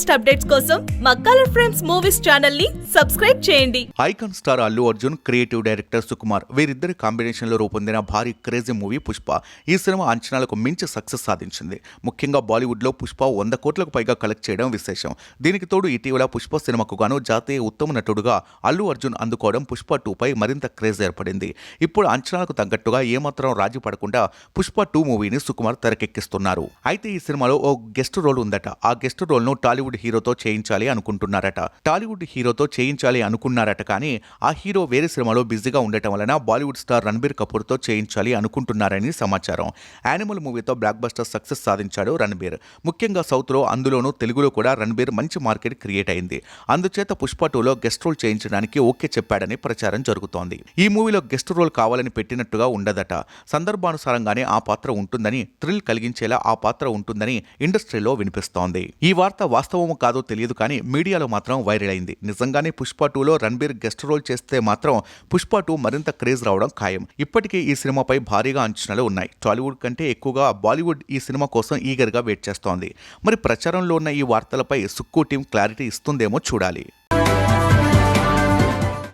Latest updates కోసం మా colour frames movies ఛానల్ని సబ్స్క్రైబ్ చేయండి. Icon star Allu Arjun creative director Sukumar వీరిద్దరి కాంబినేషన్లో రూపొందిన భారీ క్రేజీ మూవీ పుష్ప ఈ సినిమా అంచనాలకు మించి సక్సెస్ సాధించింది. ముఖ్యంగా బాలీవుడ్లో పుష్ప వంద కోట్లకు పైగా కలెక్ట్ చేయడం విశేషం. దీనికి తోడు ఇటీవల పుష్ప సినిమాకు గాను జాతీయ ఉత్తమ నటుడుగా అల్లు అర్జున్ అందుకోవడం పుష్ప టూపై మరింత క్రేజ్ ఏర్పడింది. ఇప్పుడు అంచనాలకు తగ్గట్టుగా ఏమాత్రం రాజీ పడకుండా పుష్ప టూ మూవీని సుకుమార్ తెరకెక్కిస్తున్నారు. అయితే ఈ సినిమాలో ఓ గెస్ట్ రోల్ ఉందట. ఆ గెస్ట్ రోల్ను టాలీవుడ్ హీరోతో చేయించాలి అనుకుంటున్నారట. టాలీవుడ్ హీరోతో చేయించాలి అనుకున్నారట కానీ ఆ హీరో వేరే సినిమాలో బిజీగా ఉండటం వలన బాలీవుడ్ స్టార్ రణబీర్ కపూర్తో చేయించాలి అనుకుంటున్నారని సమాచారం. యానిమల్ మూవీతో బ్లాక్ బస్టర్ సక్సెస్ సాధించాడు రణబీర్. ముఖ్యంగా సౌత్లో అందులోనూ తెలుగులో కూడా రణబీర్ మంచి మార్కెట్ క్రియేట్ అయింది. అందుచేత పుష్ప టూలో గెస్ట్ రోల్ చేయించడానికి ఓకే చెప్పాడని ప్రచారం జరుగుతోంది. ఈ మూవీలో గెస్ట్ రోల్ కావాలని పెట్టినట్టుగా ఉండదట. సందర్భానుసారంగానే ఆ పాత్ర ఉంటుందని థ్రిల్ కలిగించేలా ఆ పాత్ర ఉంటుందని ఇండస్ట్రీలో వినిపిస్తోంది. ఈ వార్త వాస్తవము కాదో తెలియదు కానీ మీడియాలో మాత్రం వైరల్ అయింది. నిజంగానే పుష్ప టూలో రణబీర్ గెస్ట్ రోల్ చేస్తే మాత్రం పుష్ప టూ మరింత క్రేజ్ రావడం ఖాయం. ఇప్పటికే ఈ సినిమాపై భారీగా అంచనాలు ఉన్నాయి. టాలీవుడ్ కంటే ఎక్కువగా బాలీవుడ్ ఈ సినిమా కోసం ఈగర్గా వెయిట్ చేస్తోంది. మరి ప్రచారంలో ఉన్న ఈ వార్తలపై సుక్కు టీం క్లారిటీ ఇస్తుందేమో చూడాలి.